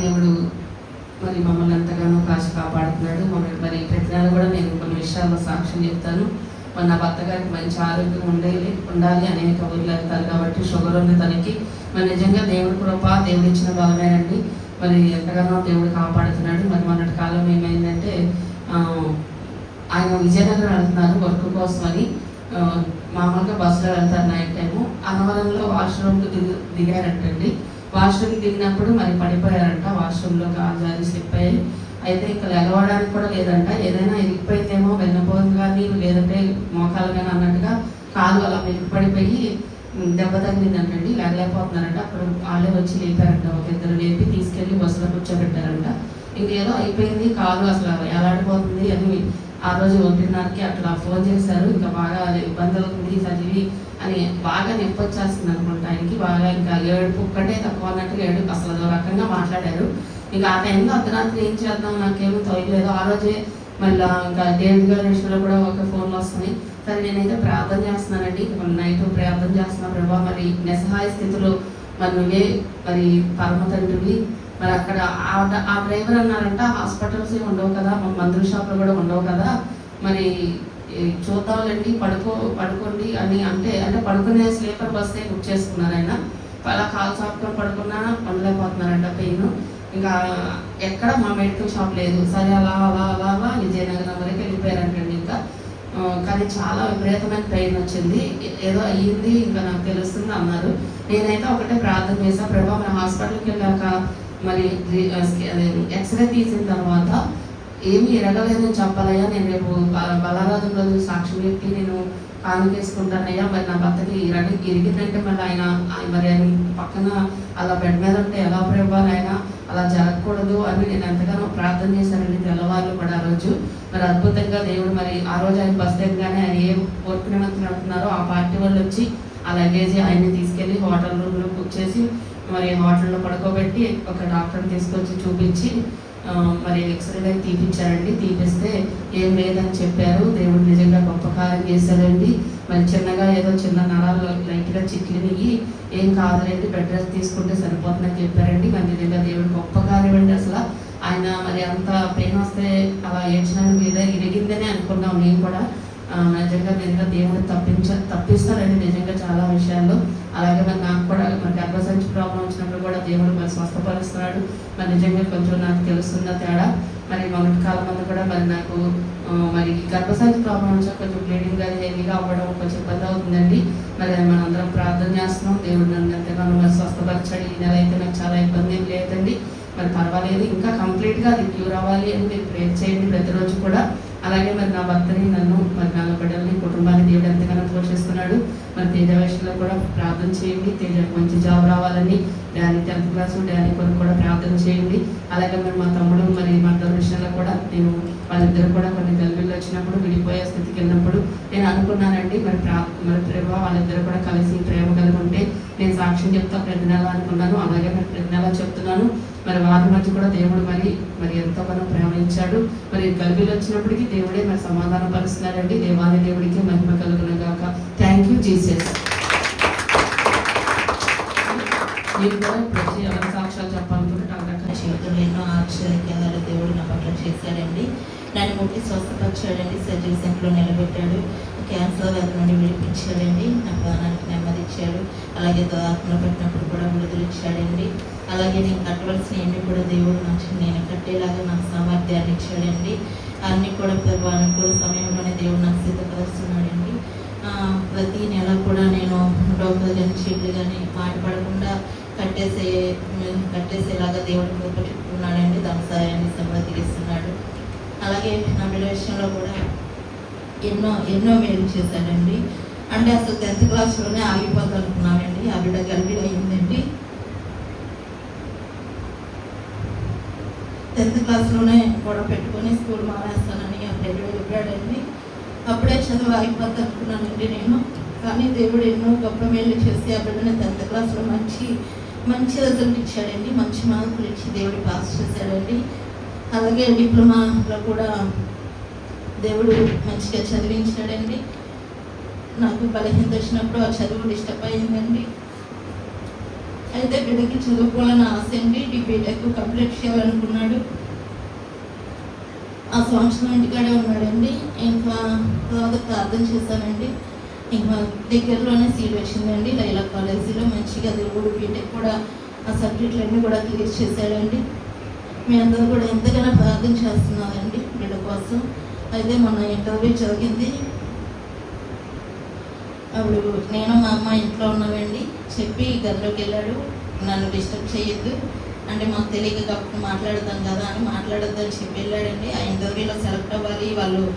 దేవుడు మరి మమ్మల్ని ఎంతగానో కాచి కాపాడుతున్నాడు. మమ్మల్ని మరి ప్రతిదాన్ని కూడా నేను కొన్ని విషయాల్లో సాక్ష్యం చెప్తాను. మరి నా భర్త గారికి మంచి ఆరోగ్యం ఉండాలి ఉండాలి అనేక ఊర్లు వెళ్తారు కాబట్టి షుగర్ ఉంది తనకి. మరి నిజంగా దేవుడి కృప దేవుడు ఇచ్చిన బలమేనండి మరి ఎంతగానో దేవుడు కాపాడుతున్నాడు. మరి మొన్నటి కాలం ఏమైందంటే ఆయన విజయనగరం వెళ్తున్నారు వర్క్ కోసం అని. మామూలుగా బస్సులో వెళ్తారు నైట్ టైము అనవరంలో వాష్రూమ్కి దిగు దిగారంటండి. వాష్రూమ్ దిగినప్పుడు మరి పడిపోయారంట వాష్రూమ్లో కాలు జారి స్లిప్ అయ్యి అయితే ఇంకా లెగవడానికి కూడా లేదంట. ఏదైనా ఇరిగిపోయిందేమో వెన్నపోదు కానీ లేదంటే మోకాలు కానీ అన్నట్టుగా కాలు అలా మెరుగు పడిపోయి దెబ్బ తగిలిందంటండి లేగలేకపోతున్నారంట అప్పుడు వాళ్ళే వచ్చి లేపారంట. ఒక ఇద్దరు లేపి తీసుకెళ్ళి బస్సులో కూర్చోబెట్టారంట. ఇంకేదో అయిపోయింది కాలు అసలు ఎలాడిపోతుంది అని ఆ రోజు ఒకటిన్నరకి అట్లా ఫోన్ చేశారు. ఇంకా బాగా ఇబ్బంది అవుతుంది. చదివి అని బాగా నొప్పి అనుకుంటా. ఆయనకి బాగా ఇంకా ఏడుపు ఒక్కటే తక్కువ అన్నట్టుగా ఏడుపు అసలు అదో రకంగా మాట్లాడారు. ఇంకా ఆ టైంలో అర్ధరాత్రి ఏం చేద్దాం? నాకేమో తొయలేదు ఆ రోజే మళ్ళీ ఇంకా డేవిడ్ గారి విషయంలో కూడా ఒక ఫోన్లు వస్తున్నాయి. సరే నేనైతే ప్రార్థన చేస్తున్నానండి. మన నైట్ ప్రార్థన చేస్తున్నా ప్రభా. మరి నిస్సహాయ స్థితిలో మరి నువ్వే మరి పరమ తండ్రివి. మరి అక్కడ ఆ- ఆ డ్రైవర్ అన్నారంట హాస్పిటల్స్ ఉండవు కదా. మందుల షాపులు కూడా ఉండవు కదా. మరి చూద్దాంలేండి పడుకో పడుకోండి అని అంటే అంటే పడుకునే స్లీపర్ బస్సే బుక్ చేసుకున్నారు ఆయన. అలా కాలు చాపుకొని పడుకున్నా ఉండలేకపోతున్నారంట పెయిన్. ఇంకా ఎక్కడ మా మెడికల్ షాప్ లేదు. సరే అలా అలా అలా అలా విజయనగరం వరకు వెళ్ళిపోయారంటండి ఇంకా. కానీ చాలా విపరీతమైన పెయిన్ వచ్చింది. ఏదో అయ్యింది ఇంకా నాకు తెలుస్తుంది అన్నారు. నేనైతే ఒకటే ప్రార్థన చేశాను ప్రభా మన హాస్పిటల్కి వెళ్ళాక మరి అదే ఎక్స్రే తీసిన తర్వాత ఏమి ఎరగలేదని చెప్పాలయ్యా. నేను రేపు బ- రోజు సాక్ష్యం చెప్పి నేను కానుకేసుకుంటానయ్యా మరి నా భర్తకి ఇరగ ఇరిగిందంటే మరి ఆయన మరి ఆయన పక్కన అలా బెడ్ మీద ఉంటే ఎలా ప్రభావం ఆయన అలా జరగకూడదు అని నేను ఎంతగానో ప్రార్థన చేశానండి తెల్లవారులు కూడా ఆ రోజు. మరి అద్భుతంగా దేవుడు మరి ఆ రోజు ఆయన బస్ దగ్గరగానే ఆయన ఏ వర్క్ నిమిత్తం నడుపుతున్నారో ఆ పార్టీ వాళ్ళు వచ్చి ఆ లగేజ్ ఆయన్ని తీసుకెళ్ళి హోటల్ రూమ్లో బుక్ చేసి మరి హోటల్లో పడుకోబెట్టి ఒక డాక్టర్ని తీసుకొచ్చి చూపించి మరి ఎక్స్రే తీపించారండి తీపిస్తే ఏం లేదని చెప్పారు. దేవుడు నిజంగా గొప్ప కార్యం చేశారండి మరి చిన్నగా ఏదో చిన్న నరాలు లైట్గా చిక్కినవి ఏం కాదులేండి బెడ్ రెస్ట్ తీసుకుంటే సరిపోతుందని చెప్పారండి. మరి నిజంగా దేవుడు గొప్ప కార్యం అండి అసలు. ఆయన మరి అంత పెయిన్ వస్తే అలా ఏడ్చడానికి లేదా ఇరిగిందనే అనుకున్నాం మేము కూడా. నిజంగా నిజంగా దేవుడు తప్పించ తప్పిస్తారండి నిజంగా చాలా విషయాల్లో. అలాగే మరి నాకు కూడా మరి గర్భసంచి ప్రాబ్లం వచ్చినప్పుడు కూడా దేవుడు మరి స్వస్థపరుస్తున్నాడు. మరి నిజంగా కొంచెం నాకు తెలుస్తున్న తేడా. మరి మొదటి కాలం మంది కూడా మరి నాకు మరి గర్భసంచి ప్రాబ్లం వచ్చిన కొంచెం బ్లీడింగ్ అది హెవీగా అవ్వడం కొంచెం ఇబ్బంది అవుతుందండి. మరి మనం అందరం ప్రార్థన చేస్తున్నాం. దేవుడు నన్ను ఎంతగానో మరి స్వస్థపరచాడు. ఈ నెల అయితే నాకు చాలా ఇబ్బంది ఏం లేదండి. మరి పర్వాలేదు. ఇంకా కంప్లీట్గా అది క్యూర్ అవ్వాలి అని మీరు ప్రేర్ చేయండి ప్రతిరోజు కూడా. అలాగే మరి నా భర్తని నన్ను మరి నా బిడ్డల్ని కుటుంబాన్ని దేవుడు ఎంతగానో పోషిస్తున్నాడు. మరి తేజ విషయంలో కూడా ప్రార్థన చేయండి. తేజ మంచి జాబ్ రావాలని డాడీ టెన్త్ క్లాస్ డాడీ కొరకు కూడా ప్రార్థన చేయండి. అలాగే మరి మా తమ్ముడు మరి మా ఇద్దరు విషయంలో కూడా నేను వాళ్ళిద్దరు కూడా కొన్ని గల్బిళ్ళు వచ్చినప్పుడు విడిపోయే స్థితికి వెళ్ళినప్పుడు నేను అనుకున్నానండి. మరి ప్రా మరి ప్రేమ వాళ్ళిద్దరు కూడా కలిసి ప్రేమ కలిగి ఉంటే నేను సాక్ష్యం చెప్తా ప్రతి నెల అనుకున్నాను. అలాగే మరి ప్రతి నెల చెప్తున్నాను. మరి వారి మధ్య కూడా దేవుడు మరి మరి ఎంతో మనం ప్రేమించాడు. మరి గల్బీలు వచ్చినప్పటికీ దేవుడే మరి సమాధాన పరుస్తున్నాడండి. దేవాది దేవుడికి మహిమ కలుగును గాక. థ్యాంక్ యూ జీసస్ మీరు కూడా ప్రతి ఎవరి సాక్ష్యాలు చెప్పాలనుకుంటే నాకు జీవితంలో ఎన్నో ఆశ్చర్యకాలు దేవుడు నా పట్ల చేశాడండి. నన్ను ముట్టి స్వస్థపరిచాడండి. సర్జరీ సెంటర్లో నిలబెట్టాడు. క్యాన్సర్ వ్యాధి నుండి విడిపించాడండి. నా ప్రాణానికి ఇచ్చాడు. అలాగే ఆత్మలో పెట్టినప్పుడు కూడా విడుదల ఇచ్చాడండి. అలాగే నేను కట్టవలసిన ఎన్ని కూడా దేవుడు నాకు నేను కట్టేలాగా నాకు సామర్థ్యాన్ని ఇచ్చాడండి. అన్ని కూడా ప్రభు అనుకూల సమయంలోనే దేవుడు నాకు సిద్ధపరుస్తున్నాడండి. ప్రతి నెల కూడా నేను డబ్బులు కానీ చీట్లు కానీ మాట పడకుండా కట్టేసే కట్టేసేలాగా దేవుడు కృప తన దాని సహాయాన్ని సమర్థిస్తున్నాడు అలాగే నా విషయంలో కూడా ఎన్నో ఎన్నో మేలు చేశాడండి. అంటే అసలు టెన్త్ క్లాస్లోనే ఆగిపోతాం అనుకున్నామండి ఆ బిడ్డ అయిందండి టెన్త్ క్లాస్లోనే కూడా పెట్టుకొని స్కూల్ మానేస్తానని అప్పుడు చెప్పాడండి. అప్పుడే చదువు ఆగిపోతా అనుకున్నానండి నేను. కానీ దేవుడు ఎన్నో గొప్ప మేలు చేసి ఆ బిడ్డని టెన్త్ క్లాస్లో మంచి మంచి రిజల్ట్ ఇచ్చాడండి. మంచి మార్కులు ఇచ్చి దేవుడు పాస్ చేశాడండి. అలాగే డిప్లొమాలో కూడా దేవుడు మంచిగా చదివించాడండి. నాకు బలహీనత వచ్చినప్పుడు ఆ చదువు డిస్టర్బ్ అయిందండి. అయితే బిడ్డకి చదువుకోవాలని ఆశ అండి. బీటెక్ కంప్లీట్ చేయాలనుకున్నాడు. ఆ సంవత్సరం ఇంటికాడే ఉన్నాడండి. ఇంకా తర్వాత ప్రార్థన చేశానండి. ఇంకా దగ్గరలోనే సీట్ వచ్చిందండి. లైలా కాలేజీలో మంచిగా దేవుడు బీటెక్ కూడా ఆ సబ్జెక్టులన్నీ కూడా క్లియర్ చేశాడండి. మీ అందరూ కూడా ఎంతగానో ప్రార్థన చేస్తున్నారండి బిడ్డ కోసం. అయితే మొన్న ఇంటర్వ్యూ జరిగింది. అప్పుడు నేను మా అమ్మ ఇంట్లో ఉన్నామండి. చెప్పి గదిలోకి వెళ్ళాడు. నన్ను డిస్టర్బ్ చేయొద్దు. అంటే మాకు తెలియక కాబట్టి మాట్లాడదాం కదా అని మాట్లాడొద్దు అని చెప్పి వెళ్ళాడండి. ఆ ఇంటర్వ్యూలో సెలెక్ట్ అవ్వాలి. వాళ్ళు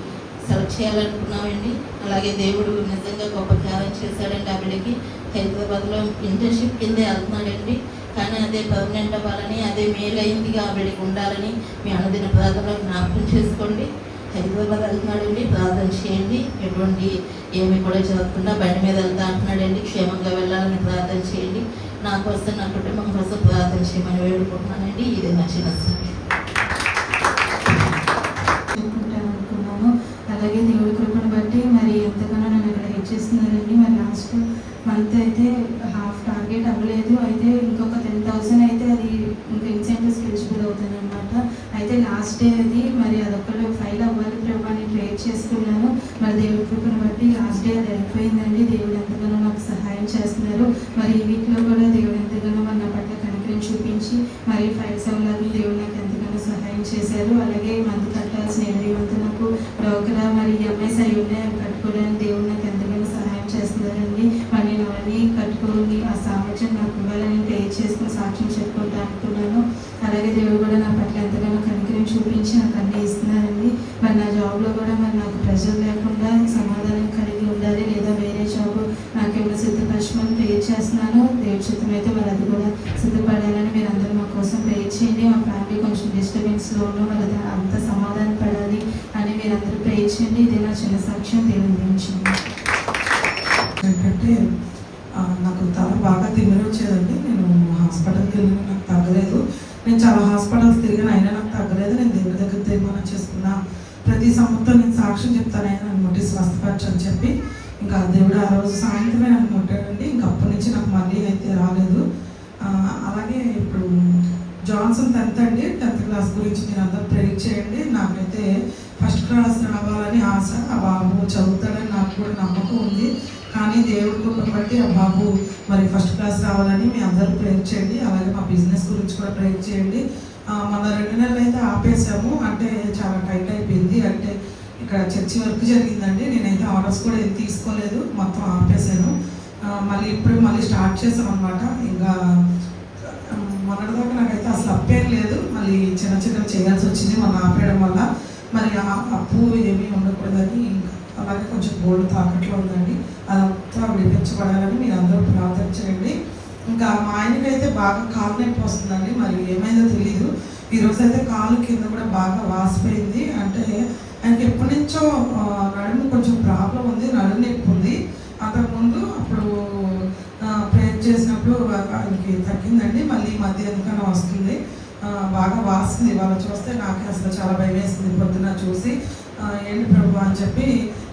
సెలెక్ట్ చేయాలనుకున్నామండి. అలాగే దేవుడు నిజంగా గొప్ప త్యాగం చేశాడండి ఆ బిడ్డకి. హైదరాబాద్లో ఇంటర్న్షిప్ కిందే వెళ్తున్నాడండి. కానీ అదే పర్మనెంట్ అవ్వాలని అదే మేలు అయిందిగా ఆ బిడ్డకి ఉండాలని మీ అనుదిన ప్రార్థనలో జ్ఞాపకం చేసుకోండి. హైదరాబాద్ వెళ్తున్నాడండి ప్రార్థన చేయండి. ఎటువంటి ఏమి కూడా జరగకుండా బండి మీద వెళ్తా అంటున్నాడండి. క్షేమంగా వెళ్ళాలని ప్రార్థన చేయండి. నా కోసం నా కుటుంబం కోసం ప్రార్థన చేయమని వేడుకుంటున్నానండి. ఇది నా చిన్న అనుకున్నాను అలాగే దేవుడి కృపను బట్టి మరి ఎంతగానో నన్ను ఇక్కడ హెల్ప్ చేస్తున్నారండి. మరి లాస్ట్ మంత్ అయితే హాఫ్ టార్గెట్ అవ్వలేదు. అయితే ఇంకొక టెన్ థౌసండ్ అయితే అది ఇంకా ఇన్సెంటివ్స్ ఎలిజిబుల్ అవుతుంది అనమాట అయితే లాస్ట్ డే అది మరి అదొకళ్ళు ఫైల్ అవ్వాలి ప్రభా అని ప్రేర్ చేసుకున్నాను మరి దేవుడి కృపను బట్టి లాస్ట్ డే అది అయిపోయిందండి దేవుడు ఎంతగానో నాకు సహాయం చేస్తున్నారు మరి ఈ వీక్లో కూడా దేవుడు ఎంతగానో మరి నా పట్ల కనికరం చూపించి మరి ఫైల్స్ అవ్వలేదు దేవుడు నాకు ఎంతగానో సహాయం చేశారు అలాగే మంత్ కట్టాల్సిన ఎనిమిది మంత్ నాకు డోకరా మరి ఎంఎస్ అయి ఉన్నాయి అవి కట్టుకోవడానికి దేవుడు నాకు ఎంతగానో సహాయం చేస్తున్నారండి మరి నేను అవన్నీ కట్టుకోని ఆ సామర్థ్యం నాకు ఇవ్వాలని ప్రే చేసుకుని సాక్ష్యం చెప్పుకుంటా అనుకున్నాను అలాగే దేవుడు కూడా నా పట్ల ఎంతగానో కనికరం చూపించి నాకు అన్నీ ఇస్తున్నారండి మరి నా జాబ్లో కూడా మరి నాకు ప్రెషర్ లేకుండా సమాధానం కలిగి ఉండాలి లేదా వేరే జాబ్ నాకేమైనా సిద్ధపరచమని ప్రే చేస్తున్నాను దేవుడి చిత్తం అయితే మరి అది కూడా సిద్ధపడాలని మీరు అందరూ మా కోసం ప్రే చేయండి మా ఫ్యామిలీ కొంచెం డిస్టర్బెన్స్లో అంత సమాధానం పడాలి అని మీరు ప్రే చేయండి. ఇది నా చిన్న సాక్ష్యం. దేవుని గురించింది ఏంటంటే నాకు తల బాగా తిమ్మిరి వచ్చేదండి. నేను హాస్పిటల్కి వెళ్ళిన నాకు తగ్గలేదు. నేను చాలా హాస్పిటల్స్ తిరిగిన అయినా నాకు తగ్గలేదు. నేను దేవుడి దగ్గర తీర్మానం చేసుకున్నా. ప్రతి సంవత్సరం నేను సాక్ష్యం చెప్తాను. ఆయన నన్ను ముట్టి అని చెప్పి ఇంకా దేవుడు ఆ రోజు సాయంత్రమే నన్ను ముట్టాడండి ఇంకా అప్పటి నుంచి నాకు మళ్ళీ అయితే రాలేదు. అలాగే ఇప్పుడు జాన్సన్ టెన్త్ అండి. టెన్త్ క్లాస్ గురించి మీరు అందరూ ప్రేర్ చేయండి. నాకైతే ఫస్ట్ క్లాస్ రావాలని ఆశ. ఆ బాబు చదువుతాడని నాకు కూడా నమ్మకం ఉంది. కానీ దేవుడి కృపను బట్టి ఆ బాబు మరి ఫస్ట్ క్లాస్ రావాలని మీ అందరూ ప్రేర్ చేయండి. అలాగే మా బిజినెస్ గురించి కూడా ప్రేర్ చేయండి. మన రెండు నెలలు అయితే ఆపేసాము అంటే చాలా టైట్ అయిపోయింది. అంటే ఇక్కడ చర్చి వర్క్ జరిగిందండి. నేనైతే ఆర్డర్స్ కూడా ఏం తీసుకోలేదు. మొత్తం ఆపేసాను మళ్ళీ ఇప్పుడు మళ్ళీ స్టార్ట్ చేసాం అనమాట ఇంకా మొన్నటిదాకా నాకైతే అసలు అప్పేం లేదు. మళ్ళీ చిన్న చిన్న చేయాల్సి వచ్చింది. మొన్న ఆపేయడం వల్ల మరి ఆ అప్పు ఏమీ ఉండకూడదని అలాగే కొంచెం గోల్డ్ తాకట్లో ఉందండి. అదంతా విడిపించబడాలని మీరు అందరూ ప్రార్థన చేయండి. ఇంకా మా ఆయనకైతే బాగా కాలు నొప్పి వస్తుందండి. మరి ఏమైందో తెలియదు ఈరోజు అయితే కాలు కింద కూడా బాగా వాసిపోయింది. అంటే ఆయనకి ఎప్పటి నుంచో నడుము కొంచెం ప్రాబ్లం ఉంది. నడుము నొప్పి చేసినప్పుడు ఆయనకి తగ్గిందండి. మళ్ళీ ఈ మధ్య ఎందుకన్నా వస్తుంది. బాగా వాస్తుంది. వాళ్ళు చూస్తే నాకు అసలు చాలా భయం వేసింది పొద్దున చూసి ఏంటి ప్రభు అని చెప్పి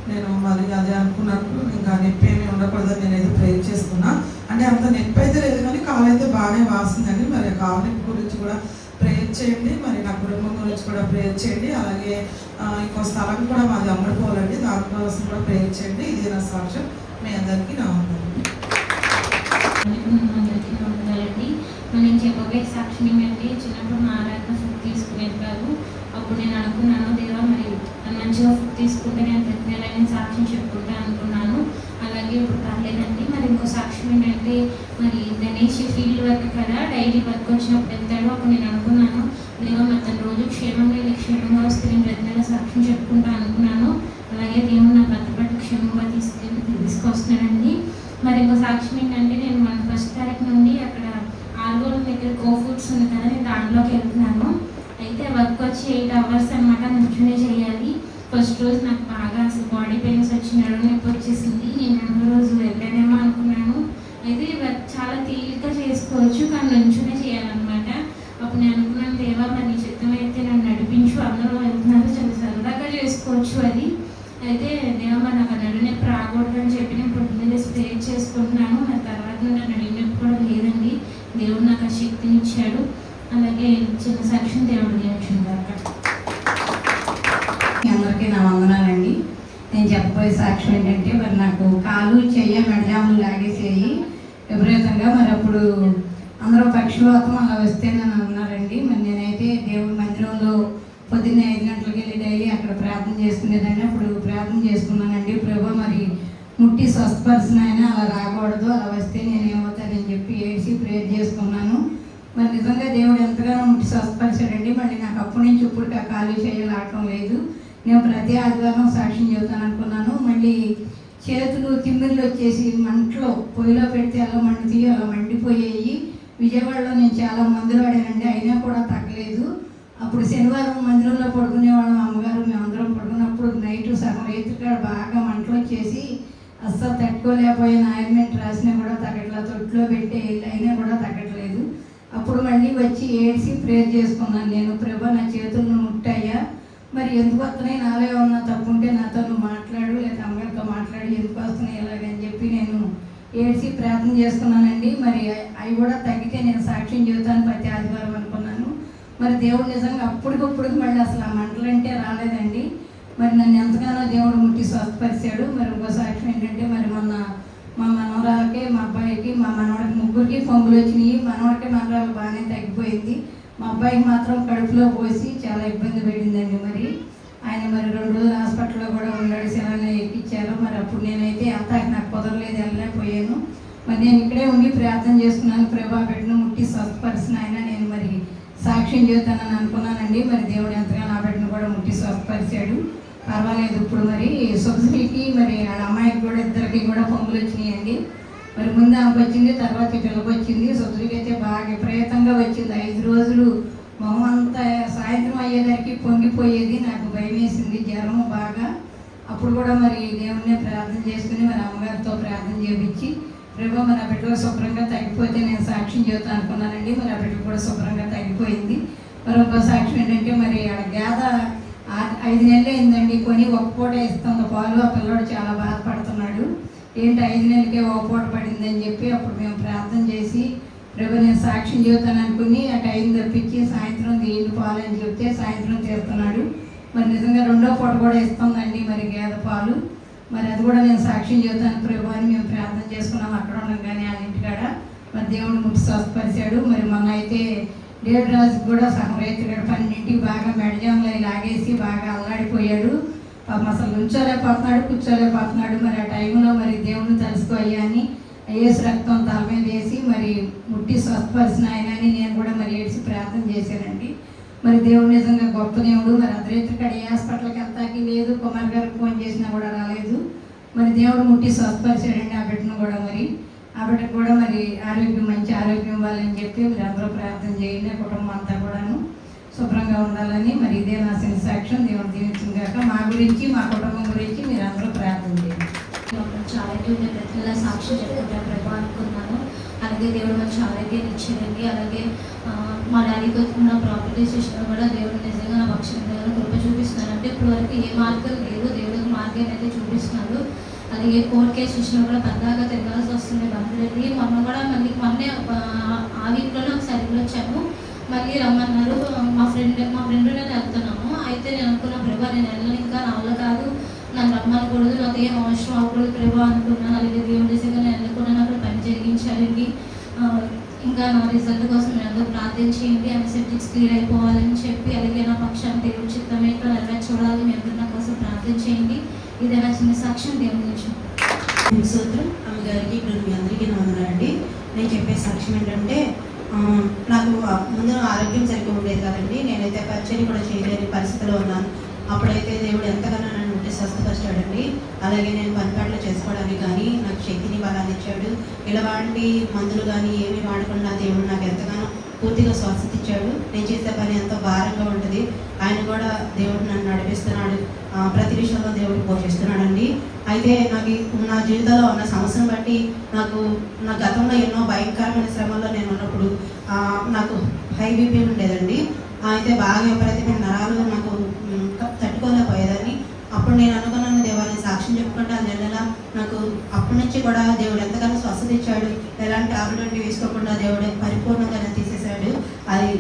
నేను మళ్ళీ అదే అనుకున్నప్పుడు ఇంకా నొప్పి ఏమి నేను నేనైతే ప్రేర్ చేసుకున్నా. అంటే అంత నొప్పి అయితే లేదు కానీ కాలు అయితే బాగానే వాస్తుందండి. మరి కాలు నొప్పి గురించి కూడా ప్రేయర్ చేయండి. మరి నా కుటుంబం గురించి కూడా ప్రేయర్ చేయండి. అలాగే ఇంకో స్థలం కూడా మాది అమ్ముడుపోవాలండి దానికోసం కూడా ప్రేయర్ చేయండి. ఇది నా సాక్ష్యం. మీ అందరికీ నా వందనాలు. అందరికీ వందనాలండి నేను చెప్పబోయే సాక్ష్యం ఏంటంటే చిన్నప్పుడు మా ఆరాధన ఫుడ్ తీసుకునేది కాదు. అప్పుడు నేను అనుకున్నాను దేవా మరి మంచిగా ఫుడ్ తీసుకుంటే నేను ప్రతి నెల నేను సాక్ష్యం చెప్పుకుంటా అనుకున్నాను. అలాగే ఇప్పుడు పర్లేదండి. మరి ఇంకో సాక్ష్యం ఏంటంటే మరి గణేష్ ఫీల్డ్ వర్క్ కదా డైలీ వర్క్ వచ్చినప్పుడు వెళ్తాడు. అప్పుడు నేను అనుకున్నాను దేవా మరి తన రోజు క్షేమంగా వెళ్ళి క్షేమంగా వస్తే నేను ప్రతి నెల సాక్ష్యం చెప్పుకుంటా అనుకున్నాను. అలాగే దేవుడు నా భర్త పట్ల క్షేమంగా తీసుకెళ్ళి తీసుకొస్తున్నాడండి. మరి ఇంకో సాక్ష్యం ఏంటంటే నేను ఫస్ట్ తారీఖు నుండి అక్కడ ఆల్గోల్ దగ్గర కో ఫుడ్స్ ఉంది కదా నేను దాంట్లోకి వెళ్తున్నాను. అయితే వర్క్ వచ్చి ఎయిట్ అవర్స్ అనమాట నుంచునే చేయాలి. ఫస్ట్ రోజు నాకు బాగా అసలు బాడీ పెయిన్స్ వచ్చి నడుము నొప్పి వచ్చేసింది. నేను రోజు వెళ్ళానేమో అనుకున్నాను. అయితే వర్క్ చాలా తేలిక చేసుకోవచ్చు కానీ నుంచి చేయాలన్నమాట అప్పుడు నేను అనుకున్నాను దేవా మరి నీ చిత్తం అయితే నన్ను నడిపించు అందరూ వెళ్తున్నారు చాలా సరదాగా చేసుకోవచ్చు అది అయితే దేవా మరి నాకు నడు నొప్పి రాకూడదు అని చెప్పి నేను పొద్దున్నే స్ప్రే చేసుకుంటున్నాను మరి తర్వాత నుండి నడు నొప్పి కూడా లేదండి సాక్ష్యం దేవుడు దీవించిన గాక మీ అందరికీ నా వందనాలండి నేను చెప్పబోయే సాక్ష్యం ఏంటంటే మరి నాకు కాలు చెయ్య మెడజాములు లాగేసేయి విపరీతంగా మరి అప్పుడు అందరూ పక్షివాతం అలా వస్తే నన్ను అన్నారండి మరి నేనైతే దేవుడి మందిరంలో పొద్దున్నే ఐదు గంటలకు వెళ్ళి డైలీ అక్కడ ప్రార్థన చేసుకునేదాన్ని అప్పుడు ప్రార్థన చేసుకున్నానండి ప్రభు మరి ముట్టి స్వస్థపరిచిన ఆయన అలా రాకూడదు అలా వస్తే నేను ఏమవుతానని చెప్పి ఏడ్చి ప్రేర్ చేసుకున్నాను మరి నిజంగా దేవుడు ఎంతగానో ముట్టి స్వస్థపరిచాడండి మళ్ళీ నాకు అప్పటి నుంచి ఇప్పుడు ఆ కాలు అవసరం లేదు. నేను ప్రతి ఆదివారం సాక్ష్యం చెబుతాను అనుకున్నాను. మళ్ళీ చేతులు తిమ్మిర్లు వచ్చేసి మంటలో పొయ్యిలో పెడితే అలా మండుతాయి అలా మండిపోయాయి. విజయవాడలో నేను చాలా మందులు వాడానండి. అయినా కూడా తగ్గలేదు. అప్పుడు శనివారం మందిరంలో పడుకునేవాళ్ళం. అమ్మగారు మేమందరం పడుకున్నప్పుడు నైట్ సగం రైతుకాడ బాగా మంటలు వచ్చేసి అస్సలు తట్టుకోలేకపోయిన ఆయిల్మెంట్ రాసినా కూడా తగ్గట్లేదు. తొట్టులో పెట్టే అయినా కూడా తగ్గట్లేదు. అప్పుడు మళ్ళీ వచ్చి ఏడ్చి ప్రేయర్ చేసుకున్నాను నేను. ప్రభా నా చేతులను ముట్టాయా మరి ఎందుకు వస్తున్నాయి నాలో ఏమన్నా తప్పు ఉంటే నాతో నువ్వు మాట్లాడు లేదా అమ్మాయితో మాట్లాడి ఎందుకు వస్తున్నాయి ఇలాగని చెప్పి నేను ఏడ్చి ప్రార్థన చేసుకున్నానండి మరి అవి కూడా తగ్గితే నేను సాక్ష్యం చెబుతాను ప్రతి ఆదివారం అనుకున్నాను. మరి దేవుడు నిజంగా అప్పటికప్పుడు మళ్ళీ అసలు ఆ మంటలు అంటే రాలేదండి. మరి నన్ను ఎంతగానో దేవుడు ముట్టి స్వస్థపరిచాడు. మరి ఇంకో సాక్ష్యం ఏంటంటే మరి మొన్న మా మనవరాలకి మా అబ్బాయికి మా మనవడికి ముగ్గురికి పొంగులు వచ్చినాయి. మనవడికి మనవరాలు బాగానే తగ్గిపోయింది. మా అబ్బాయికి మాత్రం కడుపులో పోసి చాలా ఇబ్బంది పడిందండి మరి. ఆయన మరి రెండు రోజులు హాస్పిటల్లో కూడా ఉన్నాడు శిలాన్ని ఎక్కిచ్చారు. మరి అప్పుడు నేనైతే అంత నాకు కుదరలేదు వెళ్ళలేకపోయాను మరి నేను ఇక్కడే ఉండి ప్రార్థన చేసుకున్నాను. ప్రభా బిడ్డను ముట్టి స్వస్థపరిచిన ఆయన నేను మరి సాక్ష్యం చేస్తానని అనుకున్నానండి. మరి దేవుడు ఎంతగానో నా బిడ్డను కూడా ముట్టి స్వస్థపరిచాడు. పర్వాలేదు ఇప్పుడు మరి సుఖశ్రీకి మరి వాళ్ళ అమ్మాయికి కూడా ఇద్దరికి కూడా పొంగులు వచ్చినాయండి. మరి ముందు ఆమెకు వచ్చింది తర్వాత పిల్లకి వచ్చింది. సుఖశ్రీకి అయితే బాగా వచ్చింది. ఐదు రోజులు మొహం అంతా సాయంత్రం అయ్యేదానికి పొంగిపోయేది నాకు భయం వేసింది జ్వరం బాగా. అప్పుడు కూడా మరి దేవుణ్ణి ప్రార్థన చేసుకుని మరి అమ్మగారితో ప్రార్థన చేయించి ప్రభు మరి ఆ బిడ్డలు శుభ్రంగా తగ్గిపోతే నేను సాక్ష్యం చెబుతాను అనుకున్నానండి. మరి ఆ బిడ్డలు కూడా శుభ్రంగా తగ్గిపోయింది. మరి ఇంకో సాక్ష్యం ఏంటంటే మరి ఆడ గేద ఐదు నెలలు అయిందండి. కొని ఒక పూట ఇస్తుంది పాలు ఆ పిల్లోడు చాలా బాధపడుతున్నాడు. ఏంటి ఐదు నెలలకే ఒక పూట పడిందని చెప్పి అప్పుడు మేము ప్రార్థన చేసి ప్రభు నేను సాక్ష్యం చెబుతాను అనుకుని ఆ టైం తప్పించి సాయంత్రం దీని పాలు అని చెప్తే సాయంత్రం తీస్తున్నాడు మరి నిజంగా రెండో పూట కూడా ఇస్తుందండి మరి గేదె పాలు. మరి అది కూడా నేను సాక్ష్యం చెబుతాను ప్రభు అని మేము ప్రార్థన చేసుకున్నాం. అక్కడ ఉండం కానీ ఆ ఇంటికాడ మరి దేవుడు ముట్టి స్వస్థపరిచాడు. మరి మొన్న అయితే డేడ్ రాజుకి కూడా సగం రైతుగాడు పన్నెండింటికి బాగా మెడజాములో లాగేసి బాగా అల్లాడిపోయాడు. పాపం అసలు నుంచోలేకపోతున్నాడు కూర్చోలేకపోతున్నాడు. మరి ఆ టైంలో మరి దేవుడిని తలుసుకోయ్యా అని ఏసు రక్తం తల మీద వేసి మరి ముట్టి స్వస్థపరిచిన ఆయన అని నేను కూడా మరి ఏడ్చి ప్రార్థన చేశానండి. మరి దేవుడు నిజంగా గొప్ప దేవుడు. మరి అర్ధరాత్రి కాడ ఏ హాస్పిటల్కి వెళ్తాకి లేదు. కుమార్ గారికి ఫోన్ చేసినా కూడా రాలేదు. మరి దేవుడు ముట్టి స్వస్థపరిచాడండి ఆ బిడ్డను కూడా మరి. ఆ బిడ్డకు కూడా మరి ఆరోగ్యం మంచి ఆరోగ్యం ఇవ్వాలని చెప్పి మీరు అందరూ ప్రార్థన చేయండి. ఆ కుటుంబం అంతా కూడాను శుభ్రంగా ఉండాలని మరి ఇదే నా చిన్న సాక్ష్యం దేవుడు దీవించిన కాక మా గురించి మా కుటుంబం గురించి మీరు అందరూ ప్రార్థన చేయండి. చాలా ఇలా సాక్షి ప్రతిలా ప్రభు అనుకున్నాను. అలాగే దేవుడు మంచి ఆరోగ్యాన్ని ఇచ్చారండి అలాగే మా డాడీకి ఉన్న ప్రాపర్టీస్ విషయంలో కూడా దేవుడు నిజంగా నా పక్షంగా కృప చూపిస్తున్నాను అంటే ఇప్పుడు వరకు ఏ మార్గం లేదు. దేవుడికి మార్గాన్ని అయితే చూపిస్తున్నాడు. అలాగే కోర్ట్ కేసు విషయంలో కూడా పెద్దగా తిరగాల్సి వస్తుంది. బంధువులకి మొన్న కూడా మళ్ళీ మొన్నే ఆ, వీక్లోనే ఒకసారి వచ్చాము. మళ్ళీ రమ్మన్నారు. మా ఫ్రెండ్ మా ఫ్రెండ్ నేను వెళ్తున్నాము అయితే నేను అనుకున్న ప్రభా నేను వెళ్ళను. ఇంకా నా కాదు. నన్ను రమ్మనకూడదు నాకు ఏం అవసరం? అవ్వకూడదు ప్రభా అనుకున్నాను అలాగే దేవుడి దిశగా నేను వెళ్ళకున్నాను అక్కడ పని జరిగించాలండి ఇంకా నా రిజల్ట్ కోసం నేను అందరూ ప్రార్థించేయండి చేయండి క్లియర్ అయిపోవాలని చెప్పి అలాగే నా పక్షాన్ని దేవుడి చిత్తమే ఏంటో చూడాలి మీ అందరూ నా కోసం ప్రార్థించేయండి ఇదే నా చిన్న సాక్ష్యం దేవుడి నుంచి సూత్రం అమ్మగారికి ఇప్పుడు మీ అందరికీ వందనండి నేను చెప్పే సాక్ష్యం ఏంటంటే నాకు ముందు ఆరోగ్యం సరిగ్గా ఉండేది కదండి. నేనైతే పరిచయం కూడా చేయలేని పరిస్థితిలో ఉన్నాను. అప్పుడైతే దేవుడు ఎంతగానో నన్ను ఉంటే స్వస్థపరిచాడండి. అలాగే నేను పనిపాట్లు చేసుకోవడానికి కానీ నాకు శక్తిని బలాన్ని ఇచ్చాడు. ఇలాంటి మందులు కానీ ఏమీ వాడకుండా దేవుడు నాకు ఎంతగానో పూర్తిగా స్వస్థత ఇచ్చాడు. నేను చేసే పని ఎంతో భారంగా ఉంటుంది. ఆయన కూడా దేవుడు నన్ను నడిపిస్తున్నాడు. ప్రతి విషయంలో దేవుడు పోషిస్తున్నాడండి. అయితే నాకు నా జీవితంలో ఉన్న సమస్యను బట్టి నాకు నా గతంలో ఎన్నో భయంకరమైన శ్రమల్లో నేను ఉన్నప్పుడు నాకు హై బీపీ ఉండేదండి. అయితే బాగా విపరీతమైన నరాలు నాకు అప్పుడు నేను అనుకున్నాను దేవాన్ని సాక్ష్యం చెప్పుకుంటే నెల నెల నాకు అప్పటి నుంచి కూడా దేవుడు ఎంతగానో స్వస్థత ఇచ్చాడు ఎలాంటి టాబ్లెట్ వేసుకోకుండా దేవుడు పరిపూర్ణంగా నన్ను తీసేశాడు. అది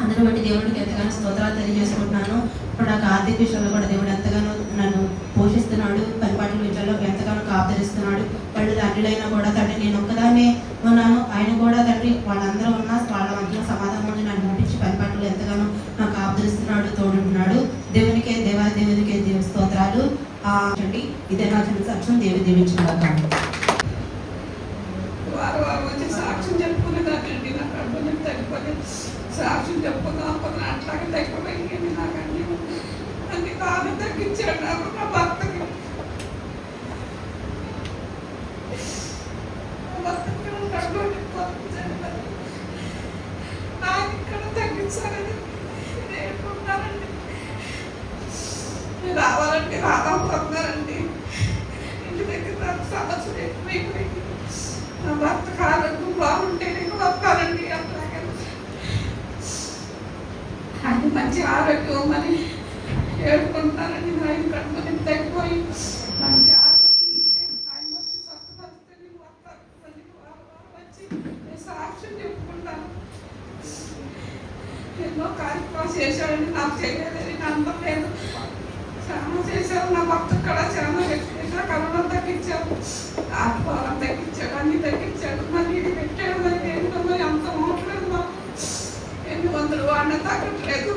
అందరూ బట్టి దేవుడికి ఎంతగానో స్తోత్రాలు తెలియజేసుకుంటున్నాను. ఇప్పుడు నాకు ఆర్థిక విషయంలో కూడా దేవుడు ఎంతగానో నన్ను పోషిస్తున్నాడు. పనిపాట్ల విషయంలో ఎంతగానో కాపుదరిస్తున్నాడు వాళ్ళు తండ్రులైనా కూడా తండ్రి నేను ఒక్కదాన్నే ఉన్నాను. ఆయన కూడా తండ్రి వాళ్ళందరూ ఉన్నా వాళ్ళ మధ్యలో సమాధానం ఉంది నన్ను నటించి పనిపాట్లు ఎంతగానో నాకు కాపుదరిస్తున్నాడు తోడుంటున్నాడు. దేవునికే దేవా దేవునికే దేవుడు అండి ఇదే నా చిన్న సాక్ష్యం దేవి దీవించిన వారు వారు వచ్చి సాక్ష్యం చెప్పుకునేదానండి నా కడుపుని తగ్గిపోయి సాక్ష్యం చెప్పుకుందాం అట్లాగే తగ్గిపోయింది నాకు అన్ని అన్ని కాదు తగ్గించాడు నాకు నా భర్తకి కడుపుని పంపించాడు మరి. నాకు ఇక్కడ తగ్గించాలని నేర్చుకుంటానండి రావాలంటే రాకపోతున్నారండి ఇంటి దగ్గర నాకు సమస్యలు ఎక్కువైపోయింది నా భర్త కాలకు బాగుంటే నేను వస్తానండి అట్లాగే. ఆయన మంచి ఆరోగ్యం అని ఏడుకుంటానండి ఆయన కడుపుని తగ్గిపోయి మంచి సాక్ష్యం చెప్పుకుంటాను. ఎన్నో కార్యక్రమాలు చేశాడని నాకు చేయలేదని నమ్మకం లేదు. చాలా చేశారు. నా భర్త కూడా చాలా చేశారు కరోనా తగ్గించారు. ఆత్మహారం తగ్గించాడు అన్ని తగ్గించాడు. మళ్ళీ ఇది పెట్టాడు మరి ఏంటో మరి అంత మోట్లేదు మాకు. ఎన్ని వందలు వాడిన తగ్గట్లేదు.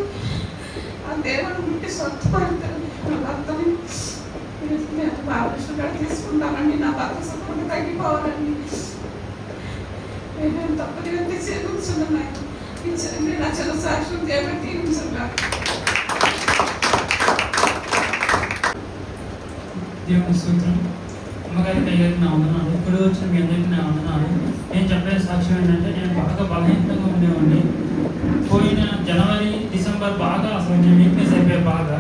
ఆ దేవుడు ఉంటే స్వచ్ఛపడతాడు నా భర్తని నేను బాలకృష్ణ గారు తీసుకుంటానండి నా భర్త సుఖంగా తగ్గిపోవాలండి. నేను తప్పని తీసే కూర్చున్నాను ఇచ్చండి నా చిన్న సాక్ష్యం దేవుడు తీర్చున్నారు దేవుని సూత్రం అమ్మగారికి అయ్యారికి నా వందనాలు. ఇప్పుడు వచ్చిన మీ అందరికీ నా వందనాలు. నేను చెప్పే సాక్ష్యం ఏంటంటే నేను బాగా బలహీనంగా ఉండేవాడిని. పోయిన జనవరి డిసెంబర్ బాగా అసలు నేను వీక్నెస్ అయిపోయా బాగా.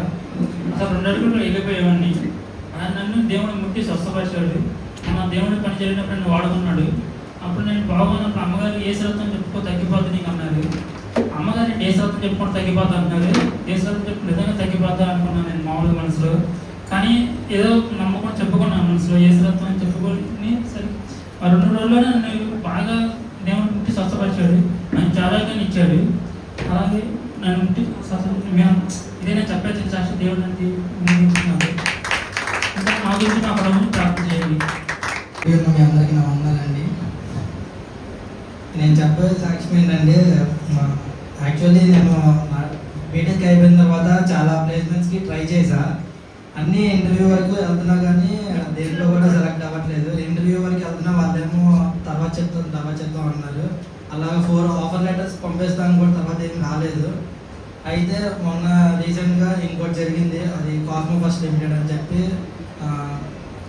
అసలు రెండు అడుగులు వెళ్ళిపోయేవాడిని. నన్ను దేవుడు ముట్టి స్వస్థపరిచాడు. మా దేవుడి పని జరిగినప్పుడు నన్ను వాడుకున్నాడు. అప్పుడు నేను బాగున్నప్పుడు అమ్మగారు ఏ శ్రద్ధం చెప్పుకో తగ్గిపోతుంది నీకు అన్నారు. అమ్మగారి ఏ శ్రద్ధం చెప్పుకుంటే తగ్గిపోతా అన్నారు ఏ శ్రద్ధం చెప్పు నిజంగా తగ్గిపోతా అనుకున్నాను నేను మామూలు మనసులో. కానీ ఏదో నమ్మకం చెప్పుకున్నాను మనసులో ఏ శ్రద్ధం అని చెప్పుకొని సరే ఆ రెండు రోజుల్లోనే నన్ను బాగా దేవుడు ముట్టి స్వస్థపరిచాడు. నన్ను ఆరోగ్యాన్ని ఇచ్చాడు. అలాగే నన్ను ముట్టి స్వస్థ మేము నేను చెప్పేది సాక్షి దేవుడు నన్ను నియమించుకున్నాడు నా గురించి నా ప్రభుత్వం ప్రార్థన చేయండి. మీ అందరికీ నా వందనాలండి. నేను చెప్పే సాక్ష్యం ఏంటంటే యాక్చువల్లీ నేను బీటెక్ అయిపోయిన తర్వాత చాలా ప్లేస్మెంట్స్కి ట్రై చేశాను అన్ని ఇంటర్వ్యూ వరకు వెళ్తున్నా కానీ దేంట్లో కూడా సెలెక్ట్ అవ్వట్లేదు. ఇంటర్వ్యూ వరకు వెళ్తున్నా వాళ్ళేమో తర్వాత చెప్తాం తర్వాత చెప్తాం అన్నారు. అలాగే ఫోర్ ఆఫర్ లెటర్స్ పంపిస్తాను కూడా తర్వాత ఏం రాలేదు. అయితే మొన్న రీసెంట్గా ఇంకోటి జరిగింది. అది కాస్మో ఫస్ట్ లిమిటెడ్ అని చెప్పి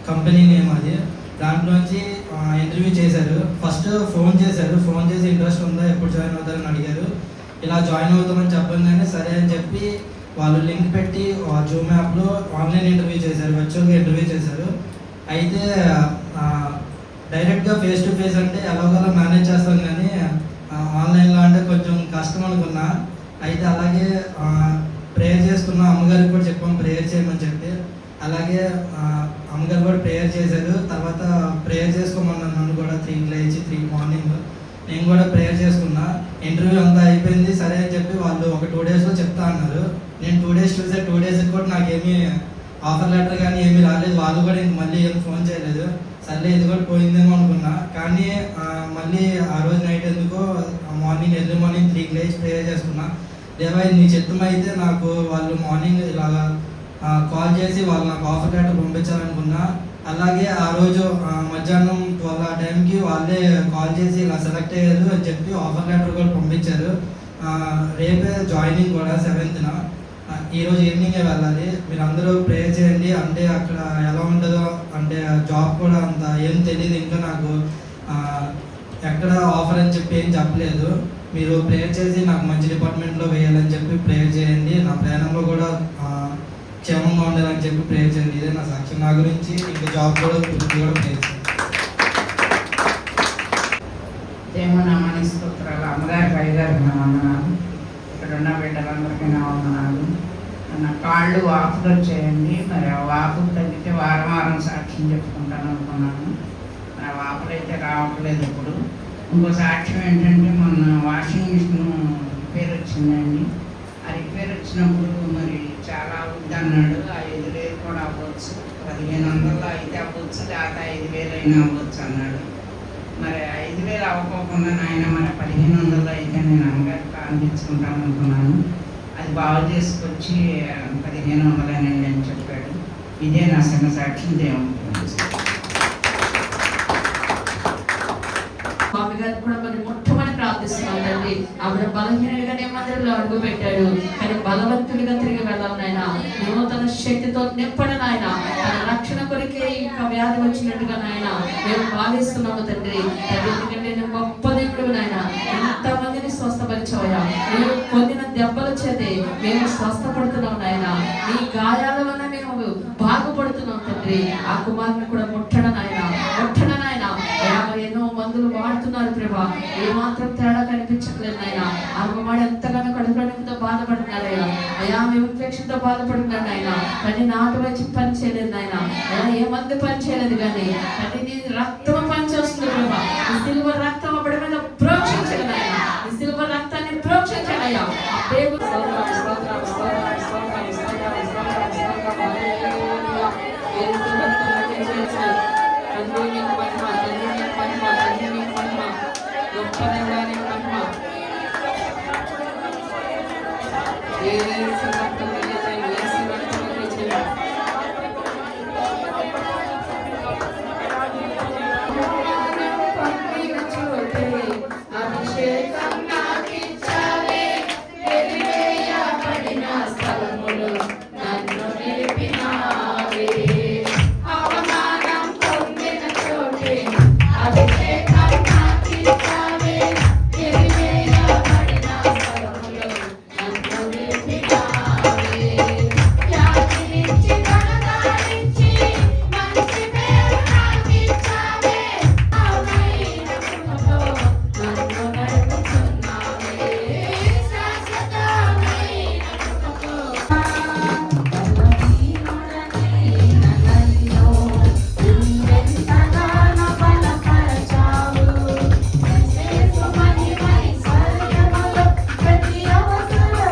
కంపెనీ నేమ్ అది. దాంట్లోంచి ఇంటర్వ్యూ చేశారు. ఫస్ట్ ఫోన్ చేశారు. ఫోన్ చేసి ఇంట్రెస్ట్ ఉందా? ఎప్పుడు జాయిన్ అవుతారని అడిగారు. ఇలా జాయిన్ అవుతామని చెప్పగానే సరే అని చెప్పి వాళ్ళు లింక్ పెట్టి జూమ్ యాప్లో ఆన్లైన్ ఇంటర్వ్యూ చేశారు వర్చువల్గా ఇంటర్వ్యూ చేశారు. అయితే డైరెక్ట్గా ఫేస్ టు ఫేస్ అంటే ఎలాగోలా మేనేజ్ చేస్తాం కానీ ఆన్లైన్లో అంటే కొంచెం కష్టం అనుకున్నా. అయితే అలాగే ప్రేయర్ చేసుకున్న అమ్మగారికి కూడా చెప్పాం ప్రేయర్ చేయమని చెప్పి. అలాగే అమ్మగారు కూడా ప్రేయర్ చేశారు. తర్వాత ప్రేయర్ చేసుకోమన్నాను నన్ను కూడా త్రీకి లేచి త్రీ మార్నింగ్ నేను కూడా ప్రేయర్ చేసుకున్నా. ఇంటర్వ్యూ అంతా అయిపోయింది. సరే అని చెప్పి వాళ్ళు ఒక టూ డేస్లో చెప్తా అన్నారు నేను టూ డేస్ చూసే టూ డేస్ కూడా నాకేమీ ఆఫర్ లెటర్ కానీ ఏమీ రాలేదు. వాళ్ళు కూడా ఇంక మళ్ళీ ఏం ఫోన్ చేయలేదు. సర్లే ఇది కూడా పోయిందేమో అనుకున్నా. కానీ మళ్ళీ ఆ రోజు నైట్ ఎందుకో మార్నింగ్ ఎర్లీ మార్నింగ్ త్రీ లేచి ప్రేయర్ చేసుకున్నా. దేవా నీ చిత్తం అయితే నాకు వాళ్ళు మార్నింగ్ ఇలాగా కాల్ చేసి వాళ్ళు నాకు ఆఫర్ లెటర్ పంపించాలనుకున్నా. అలాగే ఆ రోజు మధ్యాహ్నం ట్వెల్వ్ ఆ టైంకి వాళ్ళే కాల్ చేసి ఇలా సెలెక్ట్ అయ్యారు అని చెప్పి ఆఫర్ లెటర్ కూడా పంపించారు. రేపే జాయినింగ్ కూడా సెవెంత్న. ఈరోజు రోజు ఈవినింగే వెళ్ళాలి? మీరు అందరూ ప్రే చేయండి. అంటే అక్కడ ఎలా ఉంటుందో అంటే జాబ్ కూడా అంత ఏం తెలియదు ఇంకా నాకు ఎక్కడ ఆఫర్ అని చెప్పి ఏం చెప్పలేదు. మీరు ప్రేయర్ చేసి నాకు మంచి డిపార్ట్మెంట్లో వేయాలని చెప్పి ప్రేయర్ చేయండి. నా ప్రయాణంలో కూడా క్షేమంగా ఉండాలని చెప్పి ప్రేయర్ చేయండి. ఇదే నా సాక్ష్యం. నా గురించి ఇంకా జాబ్ కూడా పూర్తి కూడా ప్రేయర్ చేయండి. దేవనామాని స్తోత్రాలు. అమ్మగారికి అయ్యగారికి నా వందనాలు. ఇక్కడ ఉన్న బిడ్డలందరికీ నా వందనాలు. నా కాళ్ళు వాపులు వచ్చాయండి మరి ఆ వాపులు తగ్గితే వారం వారం సాక్ష్యం చెప్పుకుంటాను అనుకున్నాను. మరి ఆ వాపులు అయితే రావట్లేదు ఇప్పుడు. ఇంకో సాక్ష్యం ఏంటంటే మొన్న వాషింగ్ మిషన్ రిపేర్ వచ్చిందండి. ఆ రిపేర్ వచ్చినప్పుడు మరి చాలా వద్దన్నాడు ఆ ఐదు వేలు కూడా అవ్వచ్చు. పదిహేను వందలు అయితే అవ్వచ్చు. లేకపోతే ఐదు వేలు అయినా అవ్వచ్చు అన్నాడు. మరి ఐదు వేలు అవ్వకోకుండా నాయన మరి పదిహేను వందలు అయితే నేను అమ్మగారికి అందించుకుంటాం అనుకున్నాను అది బాగు చేసుకొచ్చి పదిహేను వందలేనండి అని చెప్పాడు. ఇదే నా చిన్న సాక్ష్యం దేవుడు స్వామి గారు కూడా మరి మొట్టమొదటి ప్రార్థిస్తున్నాం తండ్రి ఆవిడ బలహీనుడిగానే మందిరంలో అడుగు పెట్టాడు. కానీ బలవంతుడిగా తిరిగి వెళ్దాం నాయన. నూతన శక్తితో నింపడ నాయన. తన రక్షణ కొరికే ఇంకా వ్యాధి వచ్చినట్టుగా నాయన. మేము భావిస్తున్నాము తండ్రి. తండ్రి గొప్ప దేవుడు నాయన. ఎంతమందిని స్వస్థపరిచావయ్యా? మీరు పొందిన దెబ్బల చేతే మేము స్వస్థపడుతున్నాం నాయన. నీ గాయాల వల్ల మేము బాగుపడుతున్నాం తండ్రి. ఆ కుమారుని కూడా ముట్టడ నాయన. ముట్టడ నాయన. ఎన్నో మందులు వాడుతున్నారు ప్రభా. ఏ మాత్రం తేడా కనిపించట్లేదు నాయన. ఆ కుమారుడు ఎంతగానో కడుపుతో బాధపడుతున్నారయ్యా అయ్యా మేము ఇన్ఫెక్షన్తో బాధపడుతున్నాడు కానీ నాటు వచ్చి పని చేయలేదు నాయన. ఏ మందు పని చేయలేదు కానీ కానీ నీ రక్తం